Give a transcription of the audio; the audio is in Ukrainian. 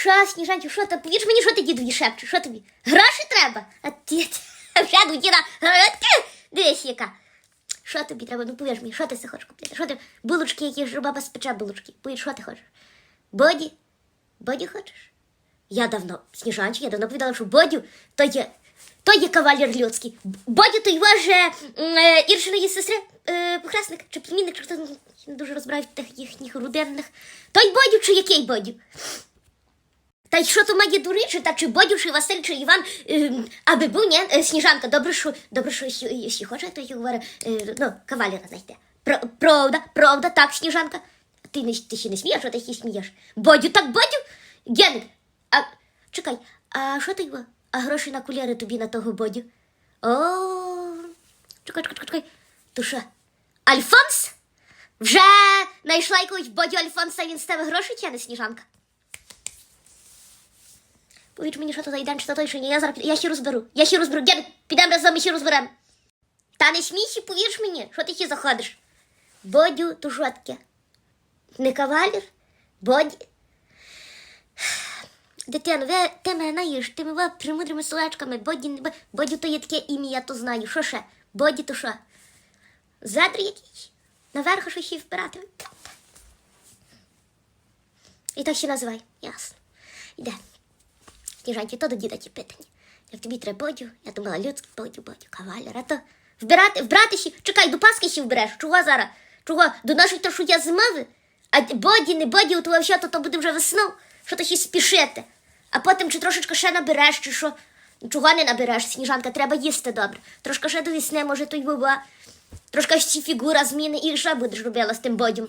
Що, Сніжанчу, що ти? Повір мені, що ти дідові шепчеш? Що тобі? Гроші треба? А ти вже до діда. Дивись, яка. Що тобі треба? Ну повір мені, що ти це хочеш купити? Що ти? Булочки, які ж баба спече булочки. Повір, що ти хочеш? Боді? Боді хочеш? Я давно, Сніжанчик, я давно повідала, що Бодю то є, то є кавалер людський. Бодю то його ж е, Іршиної сестри, е, похресник чи племінник, чи хто не дуже розбирає тих їхніх родинних. Той Бодю чи який Бодю? Та й що то має дуричі, та чи Бодю, чи Василь, чи Іван, е, аби був, ні, Е, Сніжанка, добре, що, добре, що якщо хоче, то я говорю, е, ну, кавалера. Про, правда, правда, так, Сніжанка. Ти, не, ти ще не смієш, а ти ще смієш. Бодю, так Бодю? Геник, а, чекай, а що ти, а гроші на куляри тобі на того Бодю? О, чекай, чекай, чекай. То що, Альфонс? Вже знайшла якогось Бодю Альфонса, він з тебе гроші тяне, Сніжанка? Повіч мені, що то за йден, чи то той, що ні. Я зараз під- я ще розберу. Я ще розберу. Дядь, підемо разом і ще розберемо. Та не смійся, повірш мені, що ти ще заходиш. Бодю, то що таке? Не кавалер? Боді? Дитино, ви, ти мене наїш, ти мене примудрими словечками. Боді, Боді то є таке ім'я, я то знаю. Що ще? Боді то що? Зедр якийсь? Наверху що ще впирати? І так ще називай. Ясно. Іде. Сніжанці, то до діда ті питання. Як тобі треба бодю, я думала, людський бодю, бодю, кавалер, а то вбирати, вбрати ще, чекай, до Паски ще вбереш. Чого зараз? Чого? До нашої то, що я зимови? А боді, не боді, у того то, то буде вже весною, що то ще спішити. А потім чи трошечки ще набереш, чи що. Чого не набереш, сніжанка, треба їсти добре. Трошки ще до весни, може, то й бува. Трошки ще фігура зміни, і що будеш робила з тим бодім?